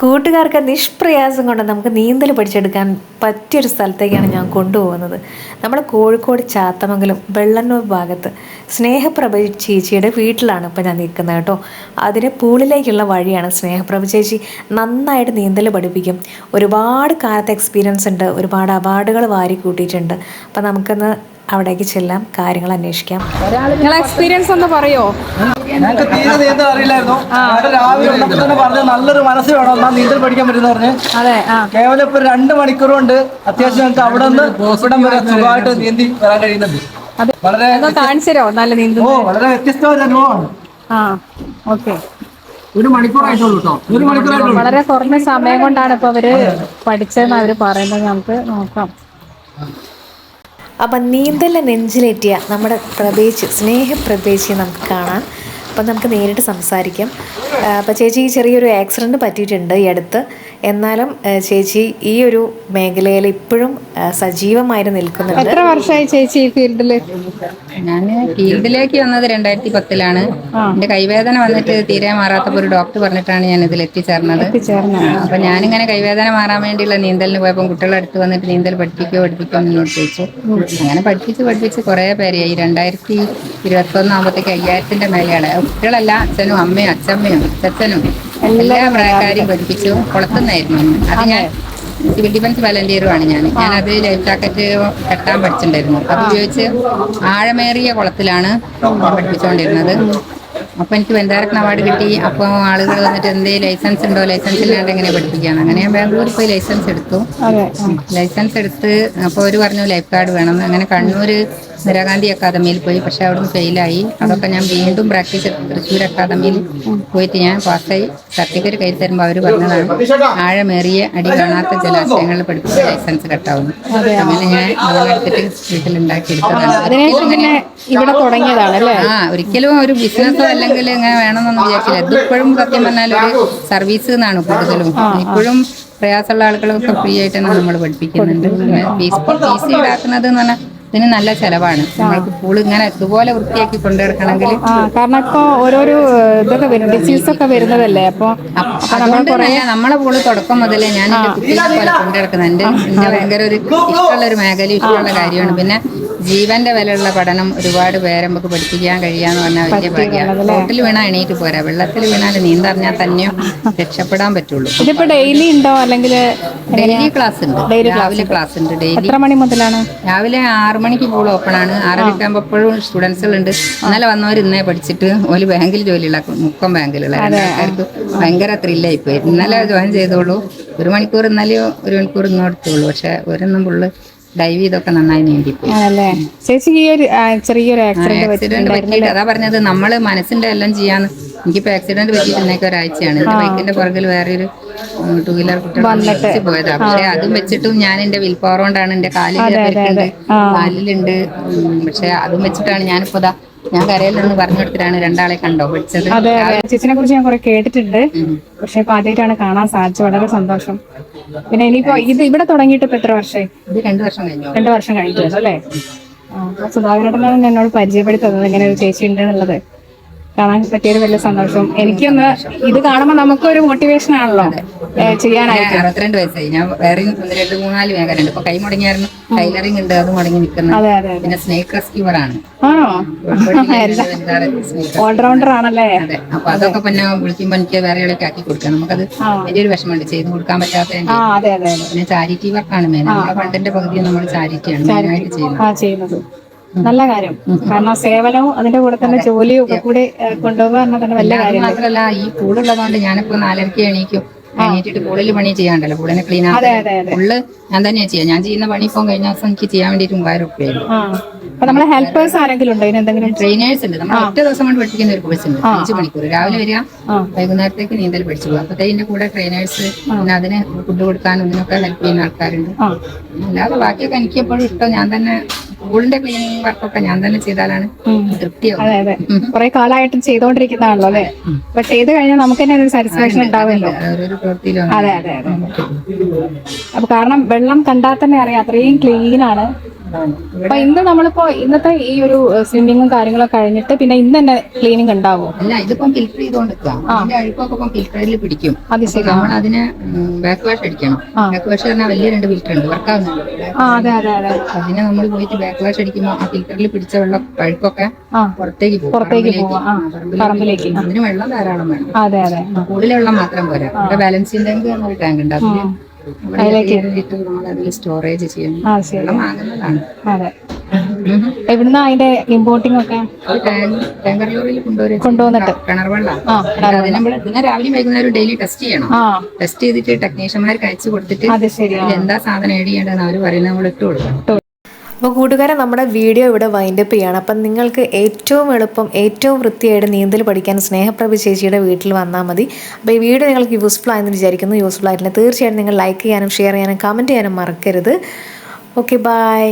കൂട്ടുകാർക്ക് നിഷ്പ്രയാസം കൊണ്ട് നമുക്ക് നീന്തൽ പഠിച്ചെടുക്കാൻ പറ്റിയൊരു സ്ഥലത്തേക്കാണ് ഞാൻ കൊണ്ടുപോകുന്നത്. നമ്മൾ കോഴിക്കോട് ചാത്തമംഗലം വെള്ളന്നൂർ ഭാഗത്ത് സ്നേഹപ്രഭ ചേച്ചിയുടെ വീട്ടിലാണ് ഇപ്പോൾ ഞാൻ നിൽക്കുന്നത് കേട്ടോ. അതിന് പൂളിലേക്കുള്ള വഴിയാണ് സ്നേഹപ്രഭ ചേച്ചി നന്നായിട്ട് നീന്തൽ പഠിപ്പിക്കും. ഒരുപാട് കാലത്തെ എക്സ്പീരിയൻസ് ഉണ്ട് ഒരുപാട് അവാർഡുകൾ വാരി കൂട്ടിയിട്ടുണ്ട്. അപ്പോൾ നമുക്കൊന്ന് അവിടേക്ക് ചെല്ലാം കാര്യങ്ങൾ അന്വേഷിക്കാം. എക്സ്പീരിയൻസ് ഒന്ന് പറയോ? ഞങ്ങൾക്ക് തീരെ നീന്തൽ അറിയില്ലായിരുന്നു. ഞങ്ങളുടെ രാവിലെ ഉണ്ടപ്പോ തന്നെ പറഞ്ഞു നല്ലൊരു മനസ്സ് വേണം എന്നാ നീന്തൽ പഠിക്കാൻ പറ്റുന്ന പറഞ്ഞ്. കേവലം ഇപ്പൊ രണ്ട് മണിക്കൂർ കൊണ്ട് അത്യാവശ്യം ഞങ്ങൾക്ക് അവിടെ നിന്ന് ഇവിടം വരെ സുഖമായിട്ട് നീന്തി വരാൻ കഴിയുന്നുണ്ട്. വളരെ കാണിച്ചു തരോ നല്ല നീന്തും ഓ വളരെ വ്യത്യസ്തമായ ഒരു അനുഭവമാണ്. ആ ഓക്കെ. ഒരു മണിക്കൂറായിട്ടുള്ളൂ ഒരു മണിക്കൂറായിട്ടുള്ളൂ. വളരെ കുറഞ്ഞ സമയം കൊണ്ടാണ് ഇപ്പൊ അവർ പഠിച്ചതെന്ന് അവർ പറയുന്നത്. നമുക്ക് നോക്കാം. അപ്പം നീന്തലിനെ നെഞ്ചിലേറ്റിയ നമ്മുടെ പ്രഭേച്ച് സ്നേഹപ്രഭേച്ചിയെ നമുക്ക് കാണാം. അപ്പം നമുക്ക് നേരിട്ട് സംസാരിക്കാം. അപ്പം ചേച്ചി ചെറിയൊരു ആക്സിഡന്റ് പറ്റിയിട്ടുണ്ട് ഈ അടുത്ത്. എന്നാലും ചേച്ചി ഈ ഒരു മേഖലയിൽ ഇപ്പോഴും സജീവമായി നിൽക്കുന്നുണ്ട്. എത്ര വർഷമായി ചേച്ചി ഈ ഫീൽഡിൽ? ഞാൻ ഫീൽഡിലേക്ക് വന്നത് രണ്ടായിരത്തി പത്തിലാണ് എന്റെ കൈവേദന വന്നിട്ട് തീരെ മാറാത്തപ്പോൾ ഒരു ഡോക്ടർ പറഞ്ഞിട്ടാണ് ഞാൻ ഇതിൽ എത്തിച്ചേർന്നത്. ചേർന്ന അപ്പൊ ഞാനിങ്ങനെ കൈവേദന മാറാൻ വേണ്ടിയുള്ള നീന്തലിന് പോയപ്പോൾ കുട്ടികളുടെ അടുത്ത് വന്നിട്ട് നീന്തൽ പഠിപ്പിക്കോ പഠിപ്പിക്കോ എന്ന് എന്നോട് ചോദിച്ചു. അങ്ങനെ പഠിപ്പിച്ച് പഠിപ്പിച്ച് കുറെ പേരെയായി. രണ്ടായിരത്തി ഇരുപത്തി ഒന്നാകുമ്പോഴത്തേക്ക് അയ്യായിരത്തിന്റെ മേലെയാണ്. കുട്ടികളല്ല അച്ഛനും അമ്മയും അച്ഛമ്മയും അച്ഛനും എല്ലാ പ്രായക്കാരെയും പഠിപ്പിച്ചു കുളത്തുനിന്നായിരുന്നു അന്ന്. അത് ഞാൻ സിവിൽ ഡിഫൻസ് വളണ്ടിയറുമാണ് ഞാൻ. ഞാനത് ലൈഫ് ജാക്കറ്റ് കെട്ടാൻ പഠിച്ചിട്ടുണ്ടായിരുന്നു. അത് ഉപയോഗിച്ച് ആഴമേറിയ കുളത്തിലാണ് പഠിപ്പിച്ചുകൊണ്ടിരുന്നത്. അപ്പൊ എനിക്ക് വെന്താരത്ന അവാർഡ് കിട്ടി. അപ്പോൾ ആളുകൾ വന്നിട്ട് എന്തേ ലൈസൻസ് ഉണ്ടോ? ലൈസൻസ് ഇല്ലാണ്ട് എങ്ങനെ പഠിപ്പിക്കാന്ന് അങ്ങനെ ഞാൻ ബാംഗ്ലൂരിൽ പോയി ലൈസൻസ് എടുത്തു. ലൈസൻസ് എടുത്ത് അപ്പോൾ അവർ പറഞ്ഞു ലൈഫ് ഗാർഡ് വേണം. അങ്ങനെ കണ്ണൂർ ഇന്ദിരാഗാന്ധി അക്കാദമിയിൽ പോയി. പക്ഷെ അവിടുന്ന് ഫെയിലായി അതൊക്കെ ഞാൻ വീണ്ടും പ്രാക്ടീസ് എടുത്ത് തൃശ്ശൂർ അക്കാദമിയിൽ പോയിട്ട് ഞാൻ പാസ്സായി സർട്ടിഫിക്കറ്റ് കയ്യിൽ തരുമ്പോൾ അവർ പറഞ്ഞതാണ് ആഴമേറിയ അടി കാണാത്ത ജലാശയങ്ങളിൽ പഠിപ്പിച്ച ലൈസൻസ് കട്ടാവുന്നു. അങ്ങനെ ഞാൻ അതെടുത്തിട്ട് വീട്ടിലുണ്ടാക്കി എടുത്തതാണ്. ആ ഒരിക്കലും ഒരു ബിസിനസ്സോ അല്ലെങ്കിൽ ഇങ്ങനെ വേണമെന്നൊന്നും വിചാരിച്ചില്ല ഇതിപ്പോഴും സത്യം പറഞ്ഞാൽ ഒരു സർവീസ് എന്നാണ് കൂടുതലും. ഇപ്പോഴും പ്രയാസമുള്ള ആളുകളൊക്കെ ഫ്രീ ആയിട്ട് തന്നെ നമ്മൾ പഠിപ്പിക്കുന്നുണ്ട്. പിന്നെ ഫീസ് ഫീസ് ഈടാക്കുന്നത് എന്ന് പറഞ്ഞാൽ ഇതിന് നല്ല ചെലവാണ്. നമ്മൾക്ക് പൂൾ ഇങ്ങനെ ഇതുപോലെ വൃത്തിയാക്കി കൊണ്ടുനടക്കണമെങ്കിൽ കാരണം ഇപ്പൊ ഓരോരോ ഇതൊക്കെ വരും. ഡിസീസ് ഒക്കെ വരുന്നതല്ലേ? അപ്പൊ അതുകൊണ്ട് നമ്മളെ പൂൾ തുടക്കം മുതലേ ഞാൻ എന്റെ കുട്ടികളെ പോലെ കൊണ്ടുനടക്കുന്നത് എന്റെ എന്റെ ഭയങ്കര ഒരു ഇഷ്ടമുള്ള ഒരു മേഖല ഇഷ്ടമുള്ള കാര്യമാണ്. പിന്നെ ജീവന്റെ വിലയുള്ള പഠനം ഒരുപാട് പേരെ നമുക്ക് പഠിപ്പിക്കാൻ കഴിയാന്ന് പറഞ്ഞാൽ വലിയ ഭാഗ്യമാണ് ബോട്ടിൽ വീണാൽ എണീറ്റ് പോരാ. വെള്ളത്തിൽ വീണാൽ നീന്തറിഞ്ഞാൽ തന്നെയും രക്ഷപ്പെടാൻ പറ്റുള്ളൂ. ഇതിപ്പോ ഡെയിലി ഉണ്ടോ അല്ലെങ്കിൽ ഡെയിലി ക്ലാസ് ഉണ്ട്. രാവിലെ ക്ലാസ് ഉണ്ട്. ഡെയിലി എത്ര മണി മുതലാണ്? രാവിലെ ആറ് മണിക്ക് പൂൾ ഓപ്പൺ ആണ്. ആറരയ്ക്ക് എപ്പോഴും സ്റ്റുഡൻസുകൾ ഉണ്ട്. ഇന്നലെ വന്നവർ ഇന്നേ പഠിച്ചിട്ട് ഒരു ബാങ്കിൽ ജോലിയുള്ള മുക്കം ബാങ്കിലുള്ള രണ്ടാൾക്കാർക്ക് ഭയങ്കര ത്രില്ലായി പോയി. ഇന്നലെ ജോയിൻ ചെയ്തോളൂ. ഒരു മണിക്കൂർ ഇന്നലെയോ ഒരു മണിക്കൂർ ഇന്നോ എടുത്തോളൂ പക്ഷെ ഒരെണ്ണം പുള്ള് ഡൈവ് ചെയ്തൊക്കെ നന്നായി നീന്തിപ്പോയി. ആണല്ലേ? ചേച്ചി ഈ ഒരു ആ, ചെറിയൊരു ആക്സിഡന്റ് ആക്സിഡന്റ് പറ്റിയിട്ട് അതാ പറഞ്ഞത് നമ്മൾ മനസ്സിന്റെ എല്ലാം ചെയ്യാന്ന്. എനിക്കിപ്പോ ആക്സിഡന്റ് പറ്റിയിട്ട് ഇന്നേക്ക് ഒരാഴ്ചയാണ്. എന്റെ ബൈക്കിന്റെ പുറകിൽ വേറെ ഒരു ടൂ വീലർ കുട്ടികൾ പോയതാ. പക്ഷെ അതും വെച്ചിട്ടും ഞാൻ എന്റെ വിൽ പവർ കൊണ്ടാണ് എന്റെ കാലിൽ കാലിലുണ്ട്. ഉം, പക്ഷെ അതും വെച്ചിട്ടാണ് ഞാനിപ്പോ ദാ ഞാൻ കരയിൽ നിന്ന് പറഞ്ഞു കൊടുത്തിട്ടാണ് രണ്ടാളെ കണ്ടോ വിളിച്ചത് അതെ അതെ. ചേച്ചിനെ കുറിച്ച് ഞാൻ കുറെ കേട്ടിട്ടുണ്ട്. പക്ഷെ ഇപ്പൊ ആദ്യമായിട്ടാണ് കാണാൻ സാധിച്ചത്. വളരെ സന്തോഷം. പിന്നെ ഇനിയിപ്പോ ഇത് ഇവിടെ തുടങ്ങിയിട്ട് ഇപ്പൊ എത്ര വർഷമായി? ഇത് രണ്ടു വർഷം കഴിഞ്ഞു. രണ്ടു വർഷം കഴിഞ്ഞു അല്ലേ? സുധാകരനോട് സുധാകരേട്ടനാണ് എന്നോട് പരിചയപ്പെടുത്തുന്നത് ഇങ്ങനെ ഒരു ചേച്ചി ഉണ്ട് എന്നുള്ളത് കാണാൻ പറ്റിയത് വലിയ സന്തോഷം. എനിക്കൊന്ന് ഇത് കാണുമ്പോൾ നമുക്കൊരു മോട്ടിവേഷൻ ആണല്ലോ ചെയ്യാനായിട്ട്. അറുപത്തിരണ്ട് വയസ്സായി. ഞാൻ വേറെ ഒന്ന് രണ്ട് മൂന്നാൽ മേഖലയുണ്ട് ഇപ്പൊ കൈ മുടങ്ങിയായിരുന്നു. ടൈലറിംഗ് ഉണ്ട്. അത് മുടങ്ങി നിൽക്കുന്നത് അതെ അതെ പിന്നെ സ്നേക്ക് റെസ്ക്യൂവർ ആണ്. ആണോ? ഓൾറൗണ്ടർ ആണല്ലേ? അതെ. അപ്പൊ അതൊക്കെ പിന്നെ വിളിക്കുമ്പോ എനിക്ക് വേറെ ആളൊക്കെ ആക്കി കൊടുക്കാം നമുക്കത് വലിയൊരു വിഷമമുണ്ട്. ചെയ്ത് കൊടുക്കാൻ പറ്റാത്ത പിന്നെ ചാരിറ്റി വർക്കാണ് മെയിൻ നമ്മുടെ ഫണ്ടിന്റെ പകുതി നമ്മൾ ചാരിറ്റിയാണ് മെയിനായിട്ട് ചെയ്യുന്നത്. നല്ല കാര്യം. കാരണം സേവനവും അതിന്റെ കൂടെ തന്നെ ജോലിയും ഒക്കെ കൂടി കൊണ്ടുപോകാൻ തന്നെ വലിയ കാര്യം മാത്രല്ല ഈ പൂളുള്ളതുകൊണ്ട് ഞാനിപ്പോ നാലരക്ക് എണീക്കും. എണീറ്റിട്ട് കൂടുതൽ പണി ചെയ്യാണ്ടല്ലോ. പൂളിനെ ക്ലീൻ ഫുള്ള് ഞാൻ തന്നെയാ ചെയ്യാം. ഞാൻ ചെയ്യുന്ന പണി ഇപ്പം കഴിഞ്ഞ ദിവസം എനിക്ക് ചെയ്യാൻ വേണ്ടിയിട്ട് മൂവായിരം ഹെൽപ്പേഴ്സ് ആരെങ്കിലും ഉണ്ടോ? ഇതിനെന്തെങ്കിലും ട്രെയിനേഴ്സ് ഉണ്ട്. നമ്മൾ ഒറ്റ ദിവസം കൊണ്ട് പഠിപ്പിക്കുന്ന ഒരു കോഴ്സ് ഉണ്ട്. അഞ്ച് മണിക്കൂർ. രാവിലെ വരിക വൈകുന്നേരത്തേക്ക് നീന്തൽ പഠിച്ചു പോകും. കൂടെ ട്രെയിനേഴ്സ് പിന്നെ അതിന് ഫുഡ് കൊടുക്കാനും ഇതിനൊക്കെ ഹെൽപ്പ് ചെയ്യുന്ന ആൾക്കാരുണ്ട്. അല്ലാതെ ബാക്കിയൊക്കെ എനിക്ക് എപ്പോഴും ഇഷ്ടം. ഞാൻ തന്നെ സ്കൂളിന്റെ ക്ലീനിങ് വർക്കൊക്കെ ഞാൻ തന്നെ ചെയ്താലാണ് അതെ അതെ. കുറെ കാലമായിട്ട് ചെയ്തോണ്ടിരിക്കുന്നതാണല്ലോ അല്ലെ? അപ്പൊ ചെയ്ത് കഴിഞ്ഞാൽ നമുക്ക് തന്നെ ഒരു സാറ്റിസ്ഫാക്ഷൻ ഉണ്ടാവുമല്ലോ. അതെ അതെ അതെ അപ്പൊ കാരണം വെള്ളം കണ്ടാൽ തന്നെ അറിയാം അത്രയും ക്ലീൻ ആണ്. അപ്പൊ ഇന്ന് നമ്മളിപ്പോ ഇന്നത്തെ ഈ ഒരു സ്വിമ്മിങ്ങും കാര്യങ്ങളൊക്കെ കഴിഞ്ഞിട്ട് പിന്നെ ഇന്ന് തന്നെ ക്ലീനിങ് ഉണ്ടാവും? അല്ല ഇതിപ്പം ഫിൽറ്റർ ചെയ്തോണ്ടിരിക്കാം അതിന്റെ അഴുക്കൊക്കെ ഇപ്പം ഫിൽറ്ററിൽ പിടിക്കും. അത് ശരി നമ്മൾ അതിന് ബാക്ക് വാഷ് അടിക്കണം. ബാക്ക് വാഷ് പറഞ്ഞാൽ വലിയ രണ്ട് ഫിൽറ്റർ ഉണ്ട്. വർക്കാവുന്നുണ്ട് അതിനെ നമ്മൾ പോയിട്ട് ബാക്ക് വാഷ് അടിക്കുമ്പോൾ ആ ഫിൽറ്ററിൽ പിടിച്ച വെള്ളം പഴുക്കൊക്കെ പുറത്തേക്ക് പോകും. പുറത്തേക്ക് പറമ്പിലേക്ക്. അതിന് വെള്ളം ധാരാളം വേണം. അതെ അതെ. കൂടുതൽ വെള്ളം മാത്രം പോരാ. ബാലൻസിന്റെ ടാങ്ക് ഉണ്ട്. അതിലേക്ക് അതിൽ സ്റ്റോറേജ് ശരി. വാങ്ങുന്നതാണ് അതെ. എവിടുന്ന അതിന്റെ ഇമ്പോർട്ടിംഗ് ഒക്കെ? ടാങ്കർ ലോറിയിൽ കൊണ്ടുവരും കൊണ്ടുവന്നിട്ട്. കിണർ വെള്ളം. നമ്മൾ ഇതിനെ രാവിലെയും വൈകുന്നേരം ഡെയിലി ടെസ്റ്റ് ചെയ്യണം. ടെസ്റ്റ് ചെയ്തിട്ട് ടെക്നീഷ്യന്മാർക്ക് അയച്ചു കൊടുത്തിട്ട് എന്താ സാധനം ഏഡ് ചെയ്യേണ്ടതെന്ന് അവർ പറയുന്നത് നമ്മൾ ഇട്ട് കൊടുക്കണം. അപ്പോൾ കൂട്ടുകാരെ നമ്മുടെ വീഡിയോ ഇവിടെ വൈൻഡപ്പ് ചെയ്യാണ്. അപ്പം നിങ്ങൾക്ക് ഏറ്റവും എളുപ്പം ഏറ്റവും വൃത്തിയായിട്ട് നീന്തൽ പഠിക്കാൻ സ്നേഹപ്രഭ ചേച്ചിയുടെ വീട്ടിൽ വന്നാൽ മതി. അപ്പോൾ ഈ വീഡിയോ നിങ്ങൾക്ക് യൂസ്ഫുൾ ആയെന്ന് വിചാരിക്കുന്നു. യൂസ്ഫുൾ ആയിട്ടില്ല. തീർച്ചയായിട്ടും നിങ്ങൾ ലൈക്ക് ചെയ്യാനും ഷെയർ ചെയ്യാനും കമന്റ് ചെയ്യാനും മറക്കരുത്. Okay bye